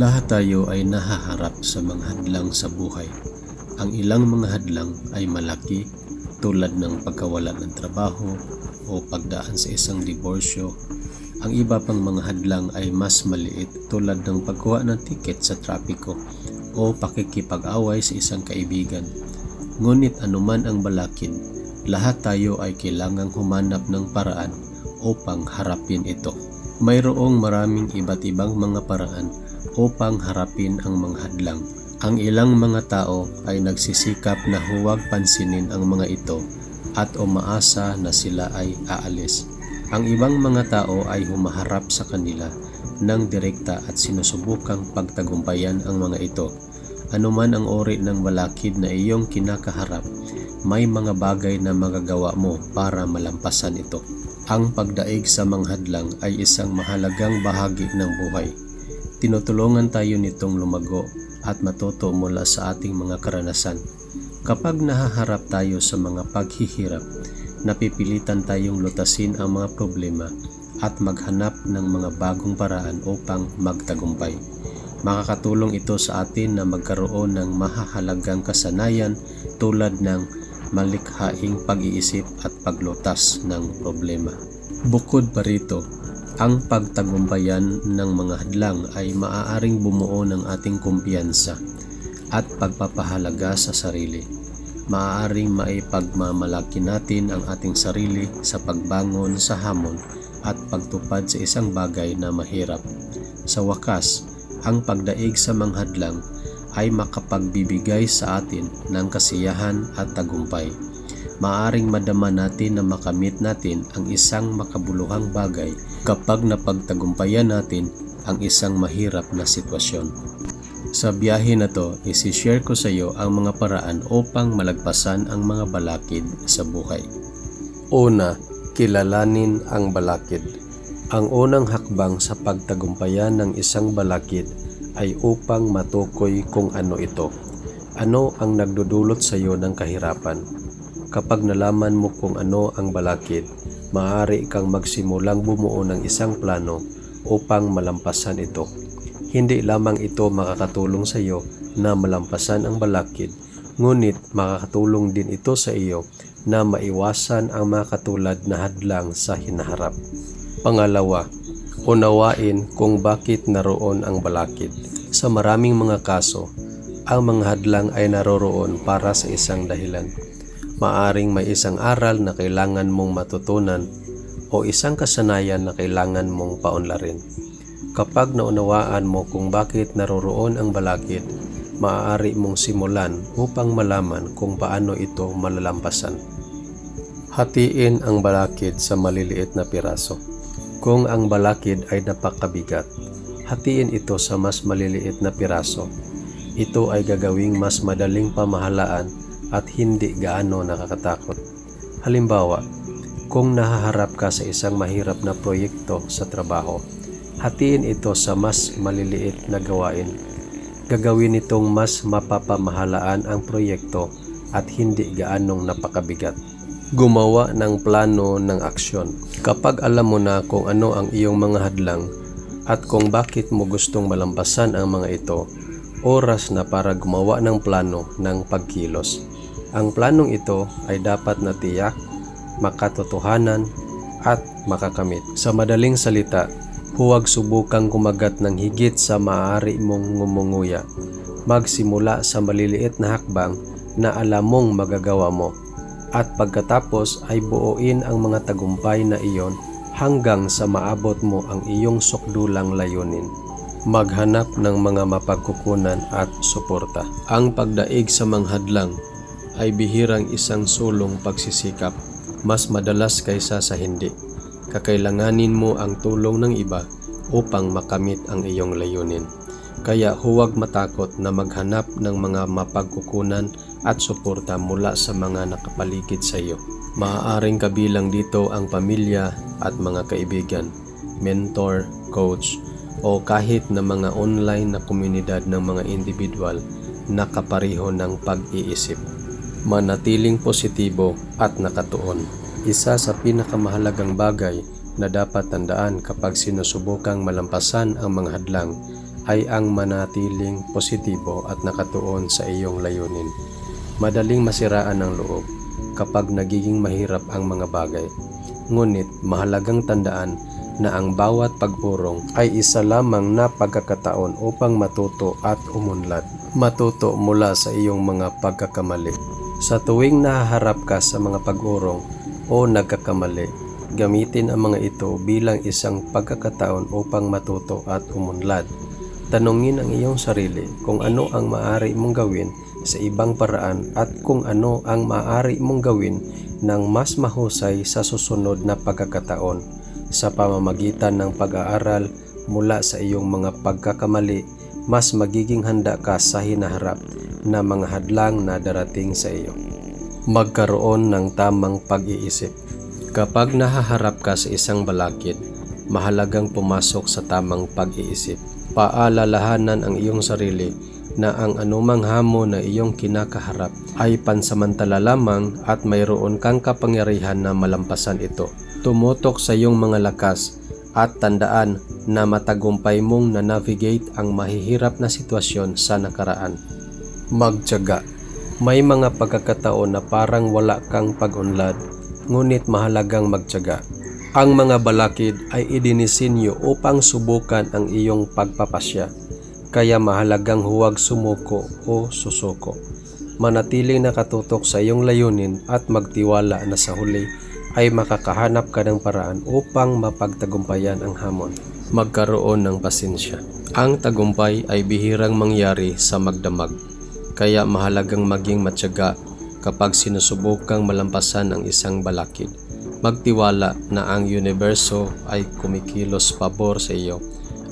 Lahat tayo ay nahaharap sa mga hadlang sa buhay. Ang ilang mga hadlang ay malaki tulad ng pagkawala ng trabaho o pagdaan sa isang diborsyo. Ang iba pang mga hadlang ay mas maliit tulad ng pagkuha ng tiket sa trapiko o pakikipag-away sa isang kaibigan. Ngunit anuman ang balakid, lahat tayo ay kailangang humanap ng paraan upang harapin ito. Mayroong maraming iba't ibang mga paraan upang harapin ang mga hadlang. Ang ilang mga tao ay nagsisikap na huwag pansinin ang mga ito at umaasa na sila ay aalis. Ang ibang mga tao ay humaharap sa kanila ng direkta at sinusubukang pagtagumpayan ang mga ito. Anuman ang ori ng balakid na iyong kinakaharap, may mga bagay na magagawa mo para malampasan ito. Ang pagdaig sa mga hadlang ay isang mahalagang bahagi ng buhay. Tinutulungan tayo nitong lumago at matuto mula sa ating mga karanasan. Kapag nahaharap tayo sa mga paghihirap, napipilitan tayong lutasin ang mga problema at maghanap ng mga bagong paraan upang magtagumpay. Makakatulong ito sa atin na magkaroon ng mahahalagang kasanayan tulad ng malikhaing pag-iisip at paglutas ng problema. Bukod pa rito, ang pagtagumpayan ng mga hadlang ay maaaring bumuo ng ating kumpiyansa at pagpapahalaga sa sarili. Maaaring maipagmamalaki natin ang ating sarili sa pagbangon sa hamon at pagtupad sa isang bagay na mahirap. Sa wakas, ang pagdaig sa mga hadlang ay makapagbibigay sa atin ng kasiyahan at tagumpay. Maaring madama natin na makamit natin ang isang makabuluhang bagay kapag napagtagumpayan natin ang isang mahirap na sitwasyon. Sa biyahe na to, isishare ko sa iyo ang mga paraan upang malagpasan ang mga balakid sa buhay. Una, kilalanin ang balakid. Ang unang hakbang sa pagtagumpayan ng isang balakid ay upang matukoy kung ano ito. Ano ang nagdudulot sa iyo ng kahirapan? Kapag nalaman mo kung ano ang balakid, maaari kang magsimulang bumuo ng isang plano upang malampasan ito. Hindi lamang ito makakatulong sa iyo na malampasan ang balakid, ngunit makakatulong din ito sa iyo na maiwasan ang mga katulad na hadlang sa hinaharap. Pangalawa, unawain kung bakit naroon ang balakid. Sa maraming mga kaso, ang mga hadlang ay naroroon para sa isang dahilan. Maaring may isang aral na kailangan mong matutunan o isang kasanayan na kailangan mong paunlarin. Kapag naunawaan mo kung bakit naroroon ang balakid, maaari mong simulan upang malaman kung paano ito malalampasan. Hatiin ang balakid sa maliliit na piraso. Kung ang balakid ay napakabigat, hatiin ito sa mas maliliit na piraso. Ito ay gagawing mas madaling pamahalaan at hindi gaano nakakatakot. Halimbawa, kung nahaharap ka sa isang mahirap na proyekto sa trabaho, hatiin ito sa mas maliliit na gawain. Gagawin itong mas mapapamahalaan ang proyekto at hindi gaanong napakabigat. Gumawa ng plano ng aksyon. Kapag alam mo na kung ano ang iyong mga hadlang at kung bakit mo gustong malampasan ang mga ito, oras na para gumawa ng plano ng pagkilos. Ang planong ito ay dapat na tiyak, makatotohanan, at makakamit. Sa madaling salita, huwag subukang kumagat ng higit sa maaari mong ngumunguya. Magsimula sa maliliit na hakbang na alam mong magagawa mo at pagkatapos ay buuin ang mga tagumpay na iyon hanggang sa maabot mo ang iyong sukdulang layunin. Maghanap ng mga mapagkukunan at suporta. Ang pagdaig sa mga hadlang ay bihirang isang sulong pagsisikap, mas madalas kaysa sa hindi. Kakailanganin mo ang tulong ng iba upang makamit ang iyong layunin. Kaya huwag matakot na maghanap ng mga mapagkukunan at suporta mula sa mga nakapaligid sa iyo. Maaaring kabilang dito ang pamilya at mga kaibigan, mentor, coach, o kahit na mga online na komunidad ng mga individual na kapareho ng pag-iisip. Manatiling positibo at nakatuon. Isa sa pinakamahalagang bagay na dapat tandaan kapag sinusubukang malampasan ang mga hadlang ay ang manatiling positibo at nakatuon sa iyong layunin. Madaling masiraan ang loob kapag nagiging mahirap ang mga bagay. Ngunit mahalagang tandaan na ang bawat pag-urong ay isa lamang na pagkakataon upang matuto at umunlad. Matuto mula sa iyong mga pagkakamali. Sa tuwing nahaharap ka sa mga pag-urong o nagkakamali, gamitin ang mga ito bilang isang pagkakataon upang matuto at umunlad. Tanungin ang iyong sarili kung ano ang maaari mong gawin sa ibang paraan at kung ano ang maaari mong gawin ng mas mahusay sa susunod na pagkakataon sa pamamagitan ng pag-aaral mula sa iyong mga pagkakamali mas magiging handa ka sa hinaharap na mga hadlang na darating sa iyo. Magkaroon ng tamang pag-iisip. Kapag nahaharap ka sa isang balakid, mahalagang pumasok sa tamang pag-iisip. Paalalahanan ang iyong sarili na ang anumang hamon na iyong kinakaharap ay pansamantala lamang at mayroon kang kapangyarihan na malampasan ito. Tumutok sa iyong mga lakas at tandaan na matagumpay mong na-navigate ang mahihirap na sitwasyon sa nakaraan. Magtiyaga. May mga pagkakataon na parang wala kang pag-unlad, ngunit mahalagang magtiyaga. Ang mga balakid ay idinisinyo upang subukan ang iyong pagpapasya, kaya mahalagang huwag sumuko o susuko. Manatiling nakatutok sa iyong layunin at magtiwala na sa huli ay makakahanap ka ng paraan upang mapagtagumpayan ang hamon. Magkaroon ng pasensya. Ang tagumpay ay bihirang mangyari sa magdamag, kaya mahalagang maging matyaga kapag sinusubukang malampasan ang isang balakid. Magtiwala na ang universo ay kumikilos pabor sa iyo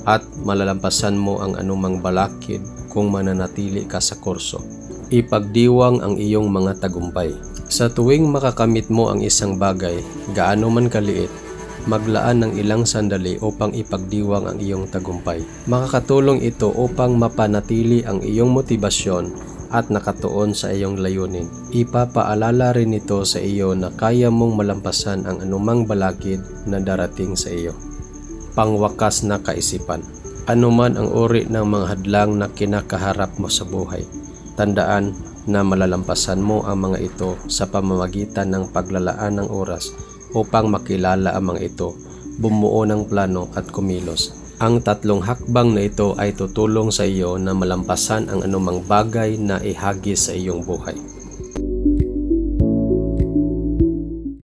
at malalampasan mo ang anumang balakid kung mananatili ka sa kurso. Ipagdiwang ang iyong mga tagumpay. Sa tuwing makakamit mo ang isang bagay, gaano man kaliit, maglaan ng ilang sandali upang ipagdiwang ang iyong tagumpay. Makakatulong ito upang mapanatili ang iyong motibasyon at nakatuon sa iyong layunin. Ipapaalala rin ito sa iyo na kaya mong malampasan ang anumang balakid na darating sa iyo. Pangwakas na kaisipan. Anuman ang uri ng mga hadlang na kinakaharap mo sa buhay, tandaan na malalampasan mo ang mga ito sa pamamagitan ng paglalaan ng oras upang makilala ang mga ito, bumuo ng plano at kumilos. Ang tatlong hakbang na ito ay tutulong sa iyo na malampasan ang anumang bagay na ihagis sa iyong buhay.